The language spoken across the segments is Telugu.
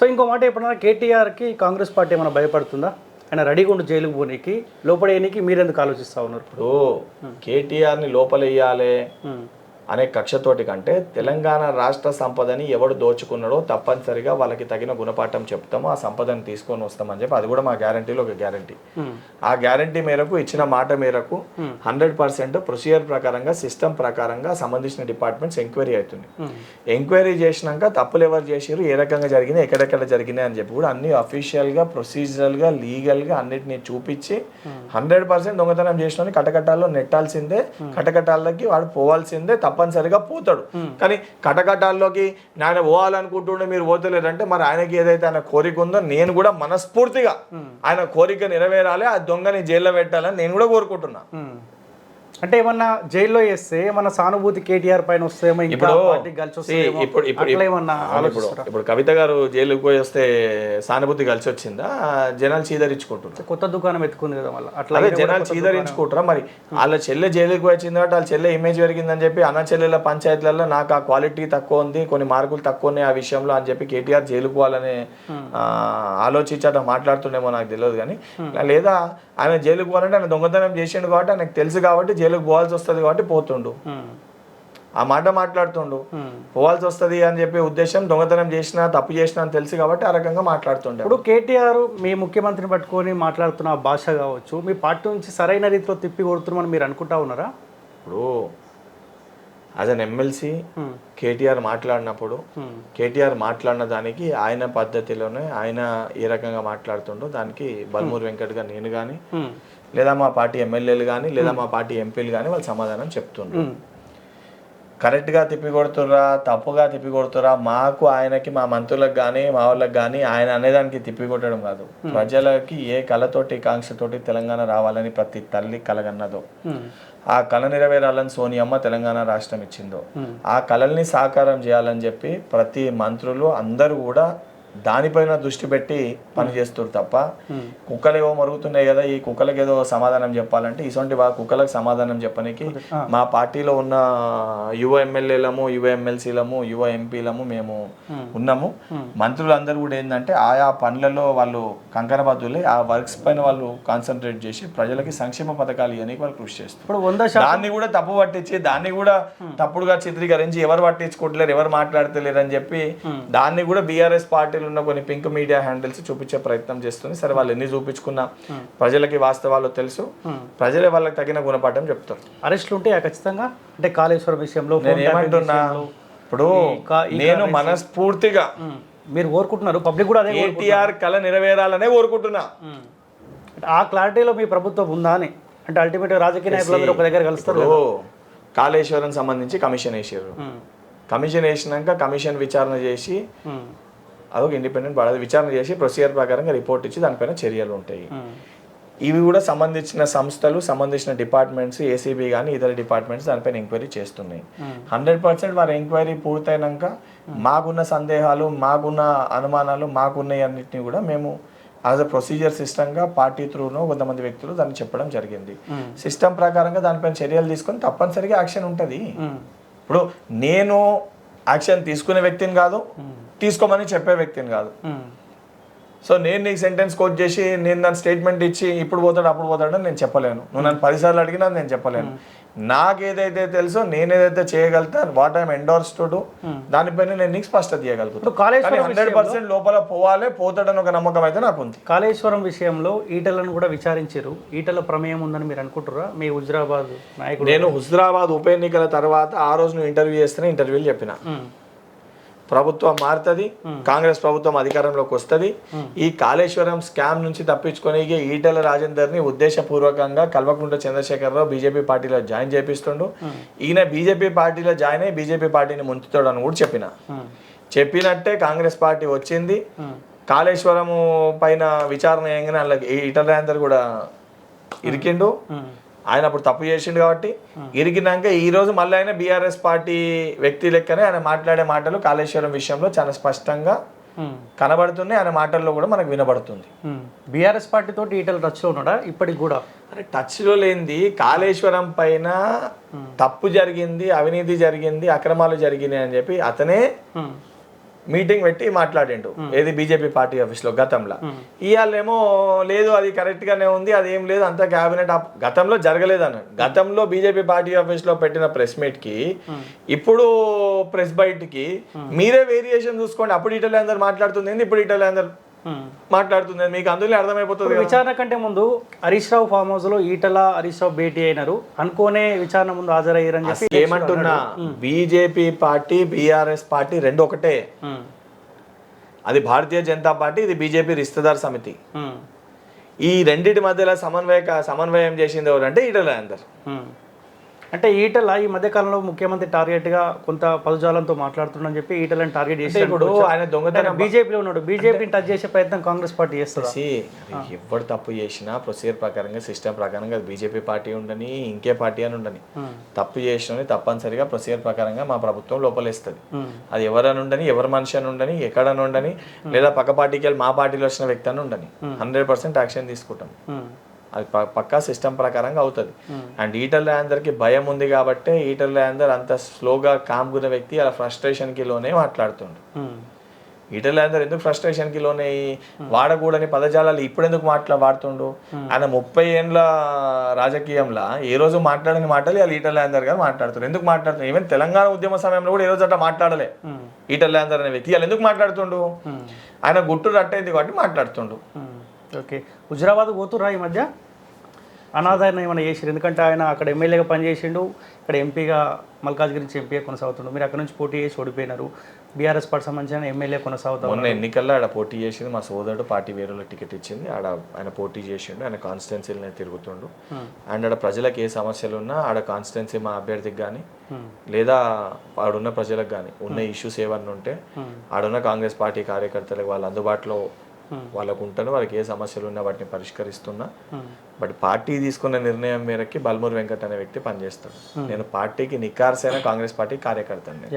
సో ఇంకో మాట ఎప్పుడన్నా కేటీఆర్కి కాంగ్రెస్ పార్టీ ఏమైనా భయపడుతుందా? ఆయన రెడీగా ఉండి జైలుకు పోనీకి లోపడేయనికి మీరెందుకు ఆలోచిస్తూ ఉన్నారు? ఇప్పుడు కేటీఆర్ని లోపలేయాలి. అనే కక్షతోటి కంటే తెలంగాణ రాష్ట్ర సంపదని ఎవడు దోచుకున్నాడో తప్పనిసరిగా వాళ్ళకి తగిన గుణపాఠం చెప్తాము ఆ సంపదను తీసుకొని వస్తామని చెప్పి అది కూడా మా గ్యారంటీలో ఒక గ్యారంటీ. ఆ గ్యారంటీ మేరకు ఇచ్చిన మాట మేరకు హండ్రెడ్ పర్సెంట్ ప్రొసీజర్ ప్రకారంగా సిస్టమ్ ప్రకారంగా సంబంధించిన డిపార్ట్మెంట్స్ ఎంక్వైరీ అవుతుంది. ఎంక్వైరీ చేసినాక తప్పులు ఎవరు చేసిరు ఏ రకంగా జరిగినాయి ఎక్కడెక్కడ జరిగినాయి అని చెప్పి కూడా అన్ని అఫీషియల్గా ప్రొసీజరల్గా లీగల్గా అన్నిటిని చూపించి హండ్రెడ్ పర్సెంట్ దొంగతనం చేసిన కటకటాల్లో నెట్టాల్సిందే కటకటాల్లోకి వాడు పోవాల్సిందే తప్పనిసరిగా పోతాడు. కానీ కటకటాల్లోకి ఆయన పోవాలనుకుంటుండే మీరు పోతలేరంటే మరి ఆయనకి ఏదైతే ఆయన కోరిక ఉందో నేను కూడా మనస్ఫూర్తిగా ఆయన కోరిక నెరవేరాలి ఆ దొంగని జైల్లో పెట్టాలని నేను కూడా కోరుకుంటున్నా. అంటే ఏమన్నా జైల్లో వేస్తే ఏమన్నా సానుభూతి కేటీఆర్ పైన వస్తేమో ఇప్పుడు ఇప్పుడు ఇప్పుడు ఏమన్నా ఇప్పుడు కవిత గారు జైలుకి పోయి వస్తే సానుభూతి కలిసి వచ్చిందా జనాలు చీదరించుకుంటున్నారు? కొత్త దుకాణం ఎత్తుకుంది కదా మళ్ళీ. అట్లా జనాలు చీదరించుకుంటారా మరి వాళ్ళ చెల్లె జైలుకి పోయి వచ్చింది కాబట్టి వాళ్ళ చెల్లె ఇమేజ్ పెరిగిందని చెప్పి అన్న చెల్లెల పంచాయతీలలో నాకు ఆ క్వాలిటీ తక్కువ ఉంది కొన్ని మార్కులు తక్కువ ఉన్నాయి ఆ విషయంలో అని చెప్పి కేటీఆర్ జైలుకు పోవాలని ఆ, ఆలోచించి అట్లా మాట్లాడుతుండేమో నాకు తెలియదు కానీ లేదా ఆయన జైలుకు పోవాలంటే ఆయన దొంగతనం చేసిండు కాబట్టి ఆయనకు తెలుసు కాబట్టి జైలుకు పోవాల్సి వస్తుంది కాబట్టి పోతుండు. ఆ మాట మాట్లాడుతుండు. పోవాల్సి వస్తుంది అని చెప్పే ఉద్దేశం దొంగతనం చేసినా తప్పు చేసినా అని తెలుసు కాబట్టి ఆ రకంగా మాట్లాడుతుండే. ఇప్పుడు కేటీఆర్ మీ ముఖ్యమంత్రిని పట్టుకొని మాట్లాడుతున్న భాష కావచ్చు మీ పార్టీ నుంచి సరైన రీతిలో తిప్పి కొడుతున్నామని మీరు అనుకుంటా ఉన్నారా? ఇప్పుడు యాజ్ అన్ ఎమ్మెల్సీ కేటీఆర్ మాట్లాడినప్పుడు కేటీఆర్ మాట్లాడిన దానికి ఆయన పద్ధతిలోనే ఆయన ఏ రకంగా మాట్లాడుతుండో దానికి బల్మూరి వెంకట్ గారు నేను కానీ లేదా మా పార్టీ ఎమ్మెల్యేలు కానీ లేదా మా పార్టీ ఎంపీలు కానీ వాళ్ళు సమాధానం చెప్తుండ్రు. కరెక్ట్గా తిప్పి కొడుతుర్రా తప్పుగా తిప్పి కొడుతుర్రా మాకు ఆయనకి మా మంత్రులకు కానీ మా వాళ్ళకి కానీ ఆయన అనేదానికి తిప్పి కొట్టడం కాదు ప్రజలకి ఏ కళతోటి కాంక్షతోటి తెలంగాణ రావాలని ప్రతి తల్లి కలగన్నదో ఆ కళ నెరవేరాలని సోనియమ్మ తెలంగాణ రాష్ట్రం ఇచ్చిందో. ఆ కళల్ని సాకారం చేయాలని చెప్పి ప్రతి మంత్రులు అందరూ కూడా దానిపైన దృష్టి పెట్టి పని చేస్తారు తప్ప. కుక్కలు ఏవో మరుగుతున్నాయి కదా ఈ కుక్కలకి ఏదో సమాధానం చెప్పాలంటే ఇటువంటి వా కుక్కలకు సమాధానం చెప్పడానికి Ah. మా పార్టీలో ఉన్న యువ ఎమ్మెల్యేలము యువ ఎమ్మెల్సీలము యువ ఎంపీలము మేము. ఉన్నాము మంత్రులందరూ కూడా ఏంటంటే ఆయా పనులలో వాళ్ళు కంకరబద్దులే ఆ వర్క్స్ పైన వాళ్ళు కాన్సన్ట్రేట్ చేసి ప్రజలకి సంక్షేమ పథకాలు ఇవన్నీ వాళ్ళు కృషి చేస్తారు దాన్ని కూడా తప్పు పట్టించి దాన్ని కూడా తప్పుడుగా చిత్రీకరించి ఎవరు పట్టించుకోవట్లేరు ఎవరు మాట్లాడతలేరు అని చెప్పి దాన్ని కూడా బీఆర్ఎస్ పార్టీలు ఉన్న కొన్ని పింక్ మీడియా హ్యాండిల్స్ చూపించే ప్రయత్నం చేస్తుంది. సరే వాళ్ళు ఎన్ని చూపించుకున్నా ప్రజలకి వాస్తవాలు తెలుసు. ప్రజలే వాళ్ళకి తగిన గుణపాఠం చెప్తారు. అరెస్టులు ఉంటాయా ఖచ్చితంగా? అంటే కాళేశ్వరం విషయంలో నేను ఏమంటున్నా. ఇప్పుడు నేను మనస్ఫూర్తిగా మీరు కోరుకుంటున్నారు. పబ్లిక్ కూడా అదే. కేటీఆర్ కళ నెరవేరాలనే కోరుకుంటున్నా. ఆ. క్లారిటీలో మీ ప్రభుత్వం ఉందా అని. అంటే అల్టిమేట్గా రాజకీయ నాయకులు మీరు ఒక దగ్గర కలుస్తారు కాళేశ్వరం సంబంధించి కమిషన్ వేసారు. కమిషన్ వేసినాక కమిషన్ విచారణ చేసి అదొక ఇండిపెండెంట్ బాడీ విచారణ చేసి ప్రొసీజర్ ప్రకారంగా రిపోర్ట్ ఇచ్చి దానిపైన చర్యలు ఉంటాయి. ఇవి కూడా సంబంధించిన సంస్థలు సంబంధించిన డిపార్ట్మెంట్స్ ఏసీబీ కానీ ఇతర డిపార్ట్మెంట్స్ దానిపైన ఎంక్వైరీ చేస్తున్నాయి. హండ్రెడ్ పర్సెంట్ వారి ఎంక్వైరీ పూర్తయినాక మాకున్న సందేహాలు మాకున్న అనుమానాలు మాకున్న అన్నిటిని కూడా మేము యాజ్ అ ప్రొసీజర్ సిస్టమ్గా పార్టీ త్రూనో కొంతమంది వ్యక్తులు దాన్ని చెప్పడం జరిగింది. సిస్టమ్ ప్రకారంగా దానిపైన చర్యలు తీసుకొని తప్పనిసరిగా యాక్షన్ ఉంటుంది. ఇప్పుడు నేను యాక్షన్ తీసుకునే వ్యక్తిని కాదు తీసుకోమని చెప్పే వ్యక్తిని కాదు. సో నేను నీకు సెంటెన్స్ కోట్ చేసి నేను దాని స్టేట్మెంట్ ఇచ్చి ఇప్పుడు పోతాడు అప్పుడు పోతాడు నేను చెప్పలేను. నువ్వు నన్ను పదిసార్లు అడిగినా నేను చెప్పలేను. నాకు ఏదైతే తెలుసో నేను ఏదైతే చేయగలుగుతా what I'm endorse to do దానిపైన నేను నీకు స్పష్టత కాళేశ్వరం హండ్రెడ్ పర్సెంట్ లోపల పోవాలి పోతాడని ఒక నమ్మకం అయితే నాకు ఉంది. కాళేశ్వరం విషయంలో ఈటలను కూడా విచారించారు. ఈటల ప్రమేయం ఉందని మీరు అనుకుంటారా మీ హుజరాబాద్ నాయకుడు నేను హుజరాబాద్ ఉప ఎన్నికల తర్వాత ఆ రోజు నువ్వు ఇంటర్వ్యూ చేస్తేనే ఇంటర్వ్యూలు చెప్పిన. ఉమ్, ప్రభుత్వం మారుతుంది కాంగ్రెస్ ప్రభుత్వం అధికారంలోకి వస్తుంది. ఈ కాళేశ్వరం స్కామ్ నుంచి తప్పించుకొని ఈటల రాజేందర్ని ఉద్దేశపూర్వకంగా కల్వకుంట్ల చంద్రశేఖరరావు బీజేపీ పార్టీలో జాయిన్ చేపిస్తుండు. ఈయన బీజేపీ పార్టీలో జాయిన్ అయ్యి బీజేపీ పార్టీని ముంచుతాడు అని కూడా చెప్పిన. చెప్పినట్టే కాంగ్రెస్ పార్టీ వచ్చింది. ఉమ్, కాళేశ్వరము పైన విచారణ అందులో ఈ ఈటల రాజేందర్ కూడా ఇరికిండు. ఆయన అప్పుడు తప్పు చేసిండు కాబట్టి ఇరికినాక ఈ రోజు మళ్ళీ ఆయన బీఆర్ఎస్ పార్టీ వ్యక్తి లెక్కనే ఆయన మాట్లాడే మాటలు కాళేశ్వరం విషయంలో చాలా స్పష్టంగా ఉమ్, కనబడుతున్నాయి. ఆయన మాటల్లో కూడా మనకు వినబడుతుంది. బీఆర్ఎస్ పార్టీ తోటి ఈటల టచ్లో ఉన్నాడా? ఇప్పటికి కూడా? అరే టచ్లో లేనిది కాళేశ్వరం పైన తప్పు జరిగింది అవినీతి జరిగింది అక్రమాలు జరిగినాయి అని చెప్పి అతనే మీటింగ్ పెట్టి మాట్లాడిండు. ఏది బీజేపీ పార్టీ ఆఫీస్లో గతంలో. ఇవాళేమో లేదు అది కరెక్ట్ గానే ఉంది అది ఏం లేదు అంతా క్యాబినెట్ గతంలో జరగలేదు అన్నాడు గతంలో బీజేపీ పార్టీ ఆఫీస్లో పెట్టిన ప్రెస్ మీట్కి ఇప్పుడు ప్రెస్ బయటికి మీరే వేరియేషన్ చూసుకోండి. అప్పుడు ఇటలీ అందరు మాట్లాడుతుంది ఇప్పుడు ఇటలీ అందరు. మాట్లాడుతుంది. మీకు అందులో అర్థమైపోతుంది విచారణ కంటే ముందు హరీష్ రావు ఫామ్ హౌస్లో ఈటల హరీష్ రావు భేటీ అయినారు. అనుకోనే విచారణ ముందు హాజరయ్యారని చెప్పి ఏమంటున్నా? బీజేపీ పార్టీ బీఆర్ఎస్ పార్టీ రెండు ఒకటే. అది భారతీయ జనతా పార్టీ ఇది బీజేపీ రిస్తదార్ సమితి. ఈ రెండింటి మధ్యలో సమన్వయ సమన్వయం చేసింది ఎవరంటే ఈటల అందరు. అంటే ఈటల ఈ మధ్య కాలంలో ముఖ్యమంత్రి టార్గెట్గా కొంత పదజాలంతో మాట్లాడుతుండని చెప్పి ఈటలను టార్గెట్ చేసి ఇప్పుడు ఆయన దొంగతనం బీజేపీలో ఉన్నాడు. బీజేపీని టచ్ చేసే ప్రయత్నం కాంగ్రెస్ పార్టీ చేస్తుందా? ఎవరు తప్పు చేసినా ప్రొసీజర్ ప్రకారంగా సిస్టమ్ ప్రకారంగా బీజేపీ పార్టీ ఉండని ఇంకే పార్టీ అని ఉండని. తప్పు చేసిన తప్పనిసరిగా ప్రొసీజర్ ప్రకారంగా మా ప్రభుత్వం లోపలేస్తుంది. అది ఎవరని ఉండని ఎవరి మనిషి అని ఉండని ఎక్కడని ఉండని లేదా పక్క పార్టీకి వెళ్ళి మా పార్టీలో వచ్చిన వ్యక్తి అని ఉండని. హండ్రెడ్ పర్సెంట్ యాక్షన్ తీసుకుంటాం. అది పక్కా సిస్టమ్ ప్రకారంగా అవుతుంది. అండ్ ఈటల్ అందరికి భయం ఉంది కాబట్టి ఈటల్ అందరు అంత స్లోగా కామ్గున్న వ్యక్తి అలా ఫ్రస్ట్రేషన్కి లోనే మాట్లాడుతుండు. ఉమ్. ఈటల్ అందరు ఎందుకు ఫ్రస్ట్రేషన్కి లోనే వాడకూడని పదజాలాలు ఇప్పుడు ఎందుకు మాట్లా వాడుతుండు? ఆయన ముప్పై ఏండ్ల రాజకీయంలో ఏ రోజు మాట్లాడని మాటలు వాళ్ళు ఈటల్ అందరు గారు మాట్లాడుతున్నారు. ఎందుకు మాట్లాడుతున్నారు? ఈవెన్ తెలంగాణ ఉద్యమ సమయంలో కూడా ఏ రోజు అట్లా మాట్లాడలే. ఉమ్. ఈటల్ అందరు అనే వ్యక్తి. వాళ్ళు ఎందుకు మాట్లాడుతుండు. ఆయన గుట్టు రట్టయింది కాబట్టి మాట్లాడుతుండు. ఓకే. హుజరాబాద్ పోతుర్రా ఈ మధ్య? అనాదారణ ఏమైనా చేసిరు ఎందుకంటే ఆయన అక్కడ ఎమ్మెల్యేగా పనిచేసిండు. ఇక్కడ ఎంపీగా మల్కాజ్ గురించి ఎంపీగా కొనసాగుతుండు. మీరు అక్కడ నుంచి పోటీ చేసి ఓడిపోయినారు. బీఆర్ఎస్ పార్టీ సంబంధించిన ఎమ్మెల్యే కొనసాగుతారు మొన్న ఎన్నికల్లో ఆడ పోటీ చేసింది మా సోదరుడు పార్టీ వేరేలో టికెట్ ఇచ్చింది. ఆడ ఆయన పోటీ చేసిండు. ఆయన కాన్స్టిట్యున్సీలనే తిరుగుతుండు. అండ్ ఆడ ప్రజలకు ఏ సమస్యలు ఉన్నా ఆడ కాన్స్టిట్యున్సీ మా అభ్యర్థికి కానీ లేదా ఆడున్న ప్రజలకు కానీ ఉన్న ఇష్యూస్ ఏమన్నా ఉంటే ఆడున్న కాంగ్రెస్ పార్టీ కార్యకర్తలకు వాళ్ళ అందుబాటులో వాళ్ళకు ఉంటాను వాళ్ళకి ఏ సమస్యలు ఉన్నా వాటిని పరిష్కరిస్తున్నా. బట్ పార్టీ తీసుకున్న నిర్ణయం మేరకి బల్మూర్ వెంకట్ అనే వ్యక్తి పనిచేస్తాడు. నేను పార్టీకి నికార్సైన కాంగ్రెస్ పార్టీ కార్యకర్తని.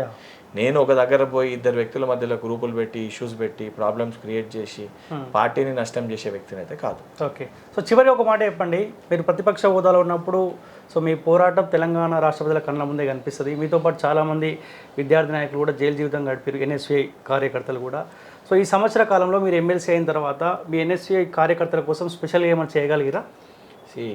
నేను ఒక దగ్గర పోయి ఇద్దరు వ్యక్తుల మధ్యలో గ్రూపులు పెట్టి ఇష్యూస్ పెట్టి ప్రాబ్లమ్స్ క్రియేట్ చేసి పార్టీని నష్టం చేసే వ్యక్తిని అయితే కాదు. ఓకే. సో చివరి ఒక మాట చెప్పండి. మీరు ప్రతిపక్ష హోదాలో ఉన్నప్పుడు సో మీ పోరాటం తెలంగాణ రాష్ట్ర ప్రజల కళ్ళ ముందే కనిపిస్తుంది. మీతో పాటు చాలామంది విద్యార్థి నాయకులు కూడా జైలు జీవితం గడిపారు ఎన్ఎస్ఐ కార్యకర్తలు కూడా. సో ఈ సంవత్సర కాలంలో మీరు ఎమ్మెల్సీ అయిన తర్వాత మీ ఎన్ఎస్ఐ కార్యకర్తల కోసం స్పెషల్గా ఏమైనా చేయగలిగిరా? సి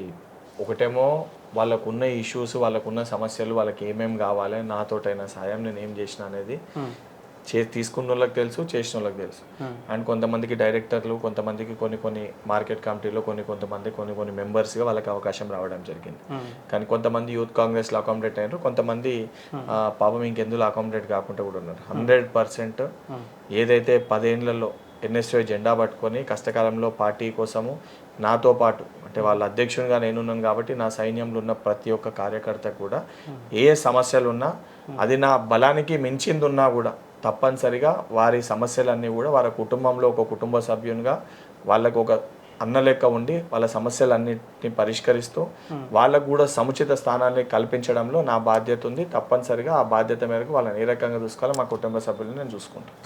ఒకటేమో వాళ్ళకున్న ఇష్యూస్ వాళ్ళకున్న సమస్యలు వాళ్ళకి ఏమేం కావాలి నాతోటైన సాయం నేను ఏం చేసిన అనేది చే తీసుకున్న వాళ్ళకి తెలుసు చేసిన వాళ్ళకి తెలుసు అండ్ కొంతమందికి డైరెక్టర్లు కొంతమందికి కొన్ని కొన్ని మార్కెట్ కమిటీలో కొన్ని కొంతమంది కొన్ని కొన్ని మెంబర్స్గా వాళ్ళకి అవకాశం రావడం జరిగింది. కానీ కొంతమంది యూత్ కాంగ్రెస్లో అకామిడేట్ అయ్యారు కొంతమంది పాపం ఇంకెందులో అకామిడేట్ కాకుండా కూడా ఉన్నారు. హండ్రెడ్ పర్సెంట్ ఏదైతే పదేళ్ళలో ఎన్ఎస్ఓ జెండా పట్టుకొని కష్టకాలంలో పార్టీ కోసము నాతో పాటు అంటే వాళ్ళ అధ్యక్షునిగా నేనున్నాను కాబట్టి నా సైన్యంలో ఉన్న ప్రతి ఒక్క కార్యకర్త కూడా ఏ సమస్యలు ఉన్నా అది నా బలానికి మించింది ఉన్నా కూడా తప్పనిసరిగా వారి సమస్యలన్నీ కూడా వారి కుటుంబంలో ఒక కుటుంబ సభ్యునిగా వాళ్ళకు ఒక అన్న లెక్క ఉండి వాళ్ళ సమస్యలన్నిటిని పరిష్కరిస్తూ వాళ్ళకు కూడా సముచిత స్థానాన్ని కల్పించడంలో నా బాధ్యత ఉంది. తప్పనిసరిగా ఆ బాధ్యత మేరకు వాళ్ళని ఏ రకంగా చూసుకోవాలో మా కుటుంబ సభ్యులను నేను చూసుకుంటాను.